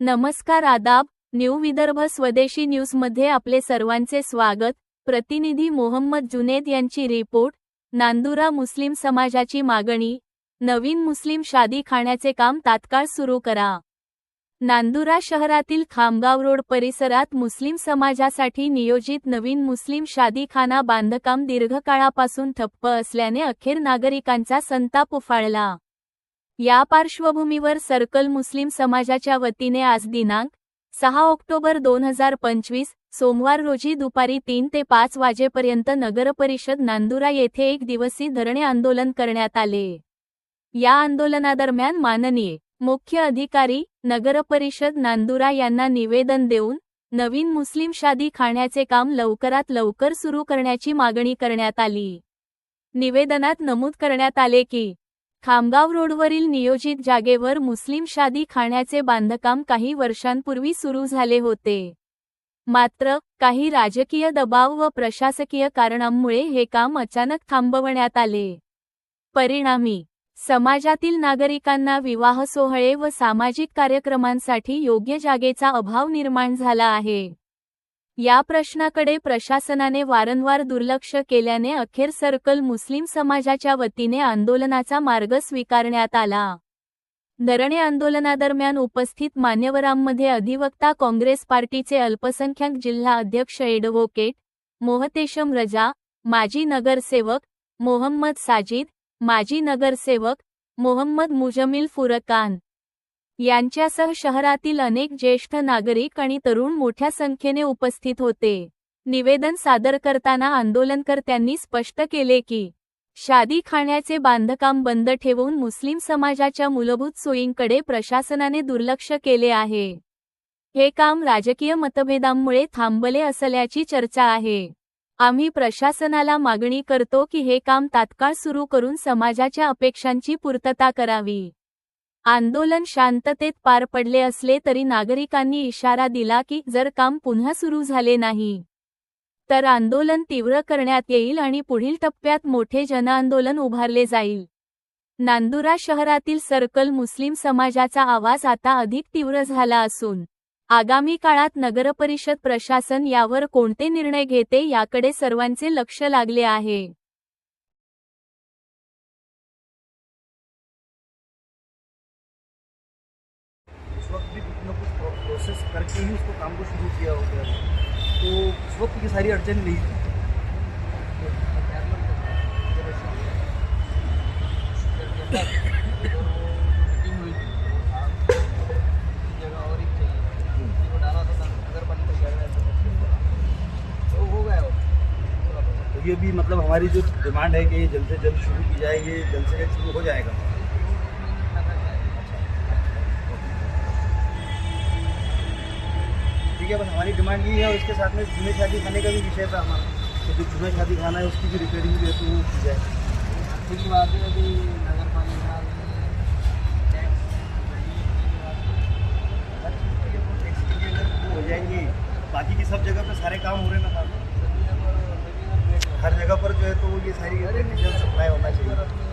नमस्कार आदाब न्यू विदर्भ स्वदेशी न्यूजमध्ये आपले सर्वांचे स्वागत. प्रतिनिधी मोहम्मद जुनेद यांची रिपोर्ट. नांदुरा मुस्लिम समाजाची मागणी. नवीन मुस्लिम शादी खाण्याचे काम तात्काळ सुरू करा. नांदुरा शहरातील खामगाव रोड परिसरात मुस्लिम समाजासाठी नियोजित नवीन मुस्लिम शादीखाना बांधकाम दीर्घकाळापासून ठप्प असल्याने अखेर नागरिकांचा संताप उफाळला. या पार्श्वभूमीवर सर्कल मुस्लिम समाजाच्या वतीने आज दिनांक सहा ऑक्टोबर दोन हजार पंचवीस सोमवार रोजी दुपारी तीन ते पाच वाजेपर्यंत नगरपरिषद नांदुरा येथे एक दिवसीय धरणे आंदोलन करण्यात आले. या आंदोलनादरम्यान माननीय मुख्य अधिकारी नगरपरिषद नांदुरा यांना निवेदन देऊन नवीन मुस्लिम शादी खाण्याचे काम लवकरात लवकर सुरू करण्याची मागणी करण्यात आली. निवेदनात नमूद करण्यात आले की खामगाव रोडवरील नियोजित जागेवर मुस्लिम शादी खाण्याचे बांधकाम काही वर्षांपूर्वी सुरू झाले होते. मात्र काही राजकीय दबाव व प्रशासकीय कारणांमुळे हे काम अचानक थांबवण्यात आले. परिणामी समाजातील नागरिकांना विवाह सोहळे व सामाजिक कार्यक्रमांसाठी योग्य जागेचा अभाव निर्माण झाला आहे. या प्रश्नाकडे प्रशासनाने वारंवार दुर्लक्ष केल्याने अखेर सर्कल मुस्लिम समाजाच्या वतीने आंदोलनाचा मार्ग स्वीकारण्यात आला. धरणे आंदोलनादरम्यान उपस्थित मान्यवरांमध्ये अधिवक्ता काँग्रेस पार्टीचे अल्पसंख्याक जिल्हा अध्यक्ष एडव्होकेट मोहतेशम रजा माजी नगरसेवक मोहम्मद साजिद माजी नगरसेवक मोहम्मद मुजमिल फुरकान यांच्यासह शहरातील अनेक ज्येष्ठ नागरिक आणि तरुण मोठ्या संख्येने उपस्थित होते. निवेदन सादर करताना आंदोलनकर्त्यांनी स्पष्ट केले की शादी खाण्याचे बांधकाम बंद ठेवून मुस्लिम समाजाच्या मूलभूत सोयींकडे प्रशासनाने दुर्लक्ष केले आहे. हे काम राजकीय मतभेदांमुळे थांबले असल्याची चर्चा आहे. आम्ही प्रशासनाला मागणी करतो की हे काम तात्काळ सुरू करून समाजाच्या अपेक्षांची पूर्तता करावी. आंदोलन शांततेत पार पडले असले तरी नागरिकांनी इशारा दिला की जर काम पुन्हा सुरू झाले नाही तर आंदोलन तीव्र करण्यात येईल आणि पुढील टप्प्यात मोठे जनआंदोलन उभारले जाईल. नांदुरा शहरातील सर्कल मुस्लिम समाजाचा आवाज आता अधिक तीव्र झाला असून आगामी काळात नगरपरिषद प्रशासन यावर कोणते निर्णय घेते याकडे सर्वांचे लक्ष लागले आहे. प्रोसेस करके ही उसको काम को शुरू किया हो। गया तो उस वक्त सारी अड़चन नहीं थी। ये भी मतलब हमारी जो डिमांड है कि ये जल्द से जल्द शुरू की जाए ये जल्द से जल्द शुरू हो जाएगा। ठीक है बस हमारी डिमांड ये है और इसके साथ में जुमे शादी खाने का भी विषय था हमारा। तो जो जुमे शादी खाना है उसकी भी रिपेयरिंग भी है तो वो की जाए कुछ बातें अभी नगर पालिका अगर वो हो जाएँगे। बाकी की सब जगह पे सारे काम हो रहे हैं ना साहब। हर जगह पर जो है तो ये सारी टेक्निकल सप्लाई होना चाहिए।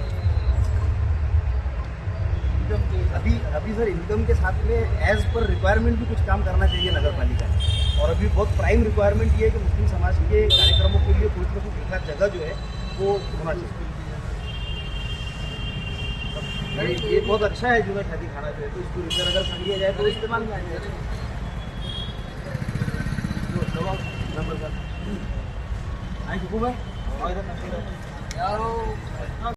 अभी अभी सर इनकम के साथ में एज पर रिक्वायरमेंट भी कुछ काम करना चाहिए नगर पालिका ने और अभी बहुत प्राइम रिक्वायरमेंट ये है कि मुस्लिम समाज के कार्यक्रमों के लिए कुछ ना कुछ एक जगह जो है वो होना चाहिए। ये- ये बहुत अच्छा है जो है शादी खाना जो है तो इसको रिपेयर अगर कर लिया जाए तो इस्तेमाल में आ जाएगा नंबर सर हाँ शुक्र भाई?